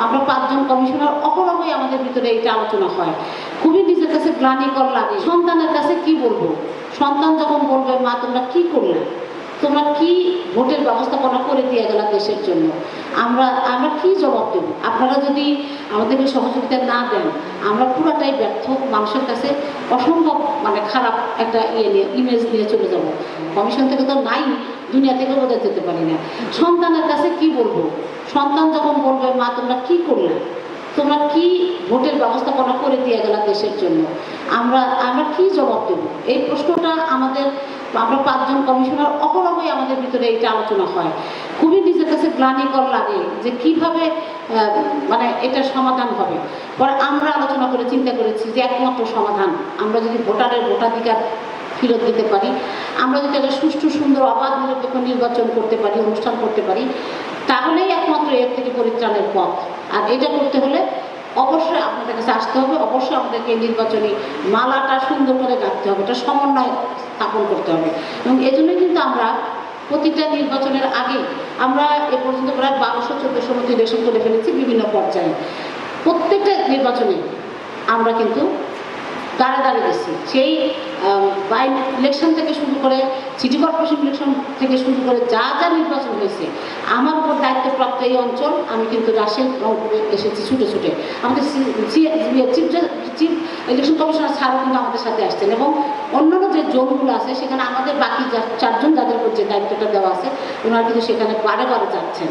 আমরা পাঁচজন কমিশনার অহরহই আমাদের ভিতরে এটা আলোচনা হয়। খুবই নিজের কাছে গ্লানিকর লাগে সন্তানের কাছে কি বলব? সন্তান যখন বলবে, মা, তোমরা কি করলে? তোমরা কি ভোটের ব্যবস্থাপনা করে দিয়ে গেলা দেশের জন্য? আমরা আমরা কি জবাব দেব? আপনারা যদি আমাদেরকে সহযোগিতা না দেন, আমরা পুরাটাই ব্যর্থ, মানুষের কাছে অসম্ভব মানে খারাপ একটা ইয়ে নিয়ে ইমেজ নিয়ে চলে যাব। কমিশন থেকে তো নাই, দুনিয়া থেকে বোঝা যেতে পারি না। সন্তানের কাছে কি বলব? সন্তান যখন বলবে, মা, তোমরা কি করলে? তোমরা কি ভোটের ব্যবস্থাপনা করে দিয়ে গেলা দেশের জন্য? আমরা আমরা কি জবাব দেব? এই প্রশ্নটা আমাদের, আমরা পাঁচজন কমিশনার অহরহই আমাদের ভিতরে এটা আলোচনা হয়। খুবই নিজের কাছে গ্লানিকর লাগে যে কীভাবে মানে এটা সমাধান হবে। পরে আমরা আলোচনা করে চিন্তা করেছি যে একমাত্র সমাধান, আমরা যদি ভোটারের ভোটাধিকার ফেরত দিতে পারি, আমরা যদি একটা সুষ্ঠু, সুন্দর, অবাধ, নিরপেক্ষ নির্বাচন করতে পারি, অনুষ্ঠান করতে পারি তাহলেই একমাত্র এর থেকে পরিত্রাণের পথ। আর এটা করতে হলে অবশ্যই আপনাদের কাছে আসতে হবে, অবশ্যই আমাদেরকে নির্বাচনী মালাটা সুন্দর করে গাঁথতে হবে, এটা সমন্বয় স্থাপন করতে হবে। এবং এজন্যই কিন্তু আমরা প্রতিটা নির্বাচনের আগে আমরা এ পর্যন্ত প্রায় বারোশো চোদ্দোশো মতো ইলেকশন করে ফেলেছি বিভিন্ন পর্যায়ে। প্রত্যেকটা নির্বাচনে আমরা কিন্তু দাঁড়ে দাঁড়িয়ে গেছি। সেই বাই ইলেকশন থেকে শুরু করে সিটি কর্পোরেশন ইলেকশন থেকে শুরু করে যা যা নির্বাচন হয়েছে, আমার এই অঞ্চল, আমি কিন্তু রংপুরে এসেছি ছুটে ছুটে। আমাদের চিফ চিফ ইলেকশন কমিশনার স্যারও কিন্তু আমাদের সাথে আসছেন এবং অন্যান্য যে জোনগুলো আছে, সেখানে আমাদের বাকি চারজন যাদের উপর যে দায়িত্বটা দেওয়া আছে, ওনারা কিন্তু সেখানে বারে বারে যাচ্ছেন।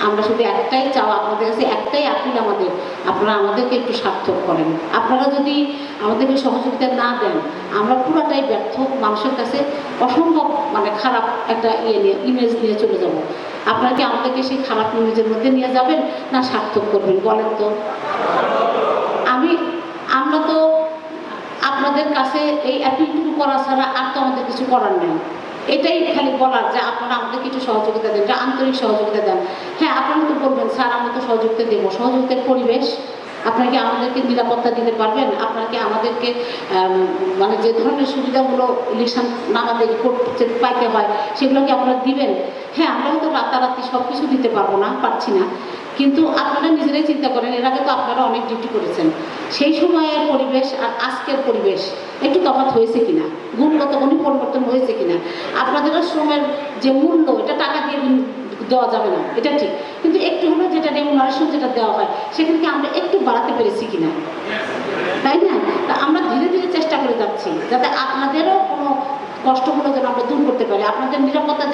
আমরা শুধু একটাই চাওয়া আপনাদের কাছে, একটাই আপিল আমাদের। আপনারা আমাদেরকে একটু সার্থক করেন। আপনারা যদি আমাদেরকে সহযোগিতা না দেন, আমরা পুরাটাই ব্যর্থ। মানুষের কাছে অসম্ভব মানে খারাপ একটা ইয়ে নিয়ে ইমেজ নিয়ে চলে যাব। আপনারা কি আমাদেরকে সেই খারাপ ইমেজের মধ্যে নিয়ে যাবেন না সার্থক করবেন? বলেন তো। আমি, আমরা তো আপনাদের কাছে এই অ্যাপিলটুকু করা ছাড়া আর তো আমাদের কিছু করার নেই। এটাই খালি বলার যে আপনারা আমাদের কিছু সহযোগিতা দেন যে আন্তরিক সহযোগিতা দেন। হ্যাঁ আপনারা তো বলবেন, স্যার, আমরা তো সহযোগিতা দেবো। সহযোগিতার পরিবেশ, আপনারা কি আমাদেরকে নিরাপত্তা দিতে পারবেন? আপনারা কি আমাদেরকে মানে যে ধরনের সুবিধাগুলো ইলেকশন নামাদের করতে পাইতে হয়, সেগুলো কি আপনারা দিবেন? হ্যাঁ আমরাও তো রাতারাতি সব কিছু দিতে পারব না, পারছি না। কিন্তু আপনারা নিজেরাই চিন্তা করেন, এর আগে তো আপনারা অনেক ডিউটি করেছেন। সেই সময়ের পরিবেশ আর আজকের পরিবেশ, একটু তফাৎ হয়েছে কিনা? গুণগত কোনো পরিবর্তন হয়েছে কিনা? আপনাদের শ্রমের যে মূল্য, এটা টাকা দিয়ে দেওয়া যাবে না, এটা ঠিক। কিন্তু একটু হলেও যেটা রেমুনারেশন যেটা দেওয়া হয় সেখানে আমরা একটু বাড়াতে পেরেছি কিনা? তাই না? তা আমরা ধীরে ধীরে চেষ্টা করে যাচ্ছি, যাতে আপনাদেরও কোনো কষ্টগুলো যেন আমরা দূর করতে পারি, আপনাদের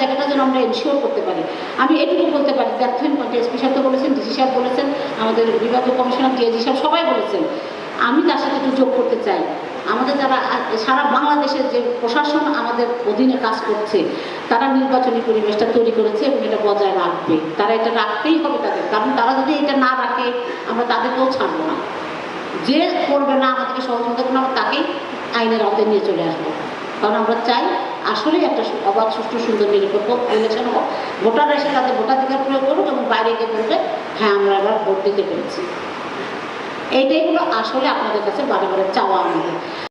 যেন আমরা এনশিওর করতে পারি। আমি এটুকু বলতে পারি দ্যাথইন পয়েন্টে এসপি সাহেব তো বলেছেন ডিসি সাহেব বলেছেন, আমাদের বিভাগীয় কমিশনার ডিএজি সাহেব সবাই বলেছেন। আমি তার সাথে একটু যোগ করতে চাই। আমাদের যারা সারা বাংলাদেশের যে প্রশাসন আমাদের অধীনে কাজ করছে, তারা নির্বাচনী পরিবেশটা তৈরি করেছে এবং এটা বজায় রাখবে। তারা এটা রাখতেই হবে তাদের, কারণ তারা যদি এটা না রাখে, আমরা তাদেরকেও ছাড়বো না। যে করবে না আমাদেরকে সহযোগিতা করবে আমরা তাকেই আইনের আওতায় নিয়ে চলে আসব। কারণ আমরা চাই আসলে একটা অবাধ, সুষ্ঠু, সুন্দর নিরপেক্ষ ইলেকশন হোক। ভোটাররা এসে তাদের ভোটাধিকার প্রয়োগ করুক এবং বাইরে গিয়ে বলবে হ্যাঁ আমরা এবার ভোট দিতে পেরেছি। এইটাই হলো আসলে আপনাদের কাছে বারে বারে চাওয়া আমাদের।